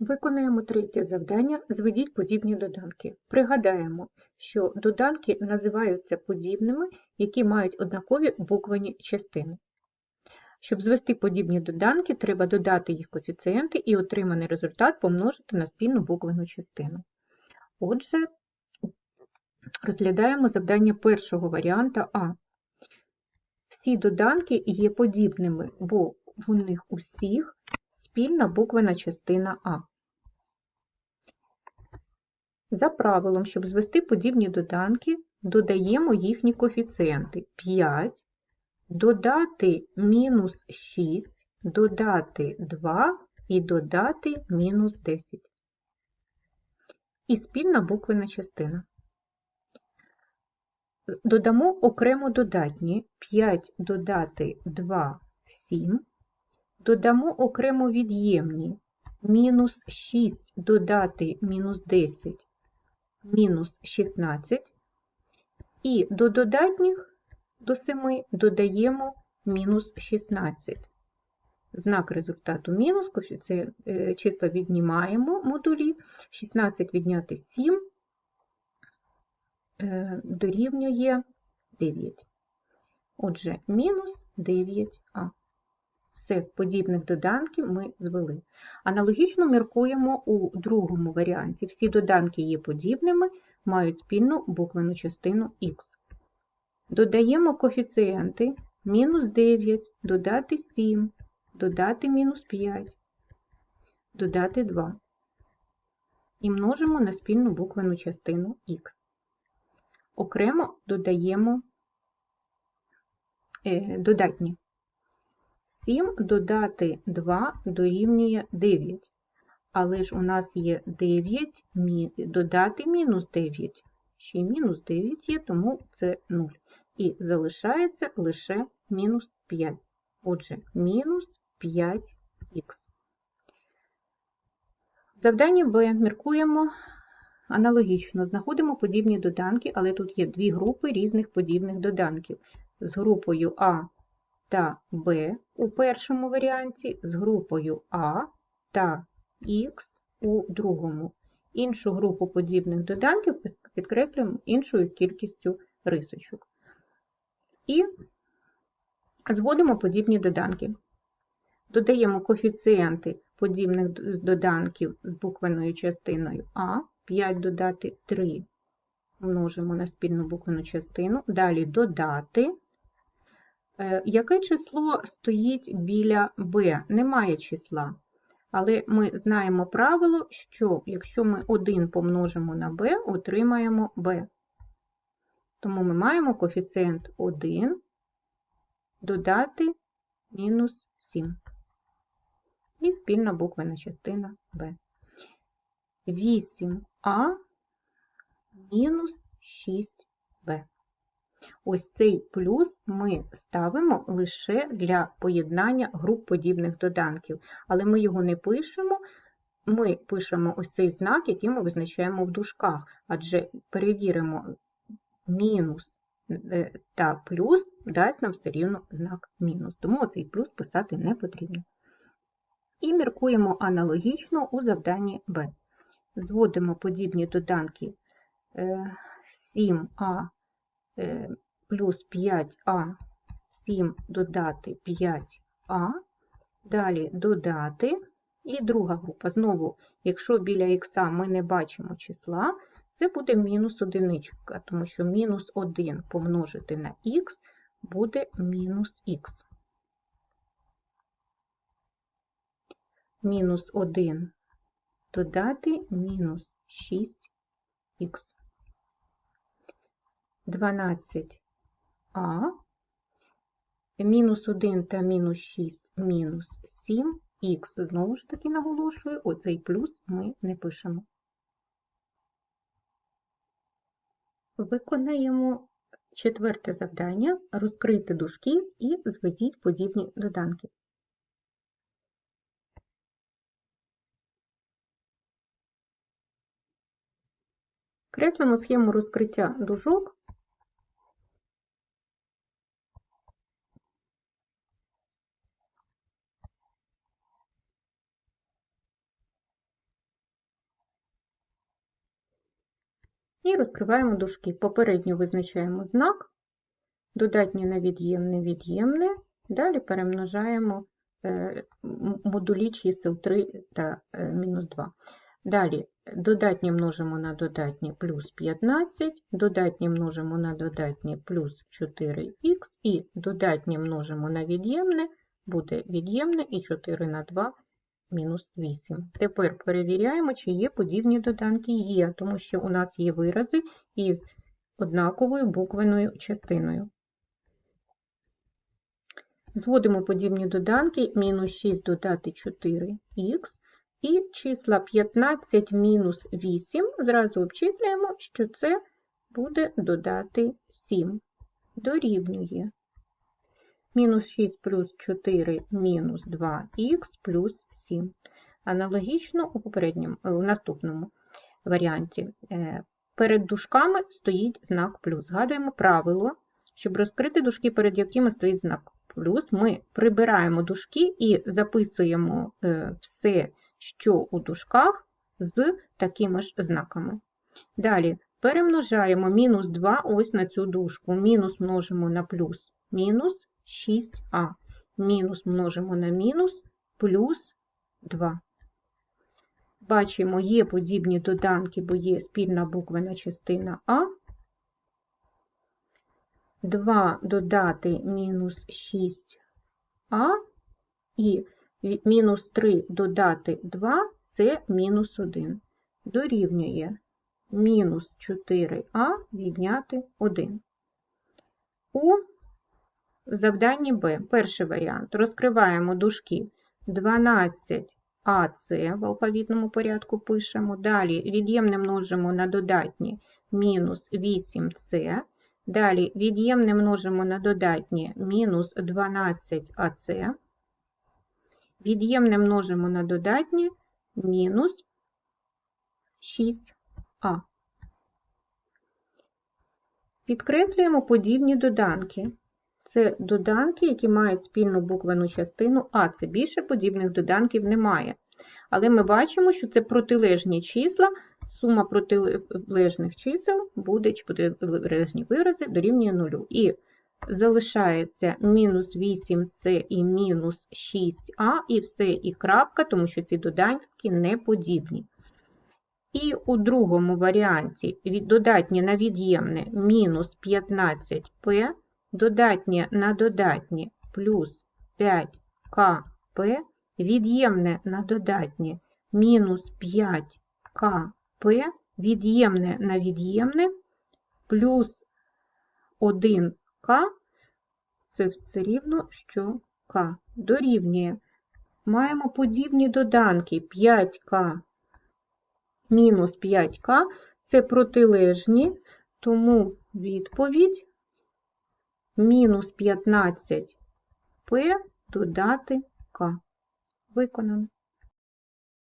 Виконаємо третє завдання «Зведіть подібні доданки». Пригадаємо, що доданки називаються подібними, які мають однакові буквені частини. Щоб звести подібні доданки, треба додати їх коефіцієнти і отриманий результат помножити на спільну буквену частину. Отже, розглядаємо завдання першого варіанта А. Всі доданки є подібними, бо у них усіх спільна буквена частина А. За правилом, щоб звести подібні доданки, додаємо їхні коефіцієнти 5, додати мінус 6, додати 2 і додати мінус 10. І спільна буквена частина. Додамо окремо додатні 5 додати 2 7. Додамо окремо від'ємні мінус 6 додати мінус 10 мінус 16. І до додатніх до 7 додаємо мінус 16. Знак результату мінус, коефіцієнт числа віднімаємо модулі, 16 відняти 7 дорівнює 9. Отже, мінус 9а. Все, подібних доданків ми звели. Аналогічно міркуємо у другому варіанті. Всі доданки є подібними, мають спільну буквену частину х. Додаємо коефіцієнти мінус 9, додати 7, додати мінус 5, додати 2. І множимо на спільну буквену частину х. Окремо додаємо е, додатні. 7 додати 2 дорівнює 9. Але ж у нас є 9 додати мінус 9. Ще мінус 9 є, тому це 0. І залишається лише мінус 5. Отже, мінус 5х. Завдання Б міркуємо аналогічно. Знаходимо подібні доданки, але тут є дві групи різних подібних доданків. З групою А та Б у першому варіанті з групою А та Х у другому. Іншу групу подібних доданків підкреслюємо іншою кількістю рисочок. І зводимо подібні доданки. Додаємо коефіцієнти подібних доданків з буквеною частиною А, 5 додати 3 множимо на спільну буквену частину, далі додати. Е, яке число стоїть біля b? Немає числа. Але ми знаємо правило, що якщо ми 1 помножимо на b, отримаємо b. Тому ми маємо коефіцієнт 1 додати мінус 7. І спільна буквена частина b. 8а мінус 6b. Ось цей плюс ми ставимо лише для поєднання груп подібних доданків, але ми його не пишемо, ми пишемо ось цей знак, який ми визначаємо в дужках, адже перевіримо мінус е, та плюс дасть нам все рівно знак мінус, тому цей плюс писати не потрібно. І міркуємо аналогічно у завданні Б. Зводимо подібні доданки 7а е, плюс 5а, 7 додати 5а, далі додати. І друга група. Знову, якщо біля х ми не бачимо числа, це буде мінус одиничка, тому що мінус 1 помножити на х буде мінус х. Мінус 1 додати мінус 6х. 12 а, мінус 1 та мінус 6 мінус 7, х, знову ж таки наголошую, оцей плюс ми не пишемо. Виконаємо четверте завдання розкрити дужки і зведіть подібні доданки. Креслимо схему розкриття дужок І розкриваємо дужки. Попередньо визначаємо знак, додатнє на від'ємне від'ємне, далі перемножаємо е, модулі чисел 3 та е, мінус 2. Далі додатнє множимо на додатнє плюс 15, додатнє множимо на додатнє плюс 4х і додатнє множимо на від'ємне буде від'ємне і 4 на 2 мінус 8. Тепер перевіряємо, чи є подібні доданки. Є, тому що у нас є вирази із однаковою буквеною частиною. Зводимо подібні доданки, мінус 6 додати 4х, і числа 15 мінус 8, зразу обчислюємо, що це буде додати 7. Дорівнює. Мінус 6 плюс 4 мінус 2х плюс 7. Аналогічно у е, у наступному варіанті. е, Перед дужками стоїть знак плюс. Згадуємо правило, щоб розкрити дужки, перед якими стоїть знак плюс, ми прибираємо дужки і записуємо е, все, що у дужках, з такими ж знаками. Далі перемножаємо мінус 2 ось на цю дужку. Мінус множимо на плюс мінус 6а. Мінус множимо на мінус плюс 2. Бачимо, є подібні доданки, бо є спільна буквена частина А. 2 додати мінус 6а і мінус 3 додати 2 це мінус 1. Дорівнює мінус 4а відняти 1. У завданні Б перший варіант. Розкриваємо дужки 12АС в алфавітному порядку пишемо. Далі від'ємне множимо на додатнє мінус 8С. Далі від'ємне множимо на додатнє мінус 12АС. Від'ємне множимо на додатнє мінус 6а. Підкреслюємо подібні доданки. Це доданки, які мають спільну буквену частину А. Це більше подібних доданків немає. Але ми бачимо, що це протилежні числа, сума протилежних чисел буде, чи протилежні вирази дорівнює нулю. І залишається мінус 8С і мінус 6А, і все, і крапка, тому що ці доданки не подібні. І у другому варіанті додатнє на від'ємне мінус 15П, додатнє на додатнє плюс 5КП, від'ємне на додатнє мінус 5КП, від'ємне на від'ємне плюс 1К, це все рівно, що К дорівнює. Маємо подібні доданки 5К мінус 5К це протилежні, тому відповідь мінус 15П додати К. Виконано.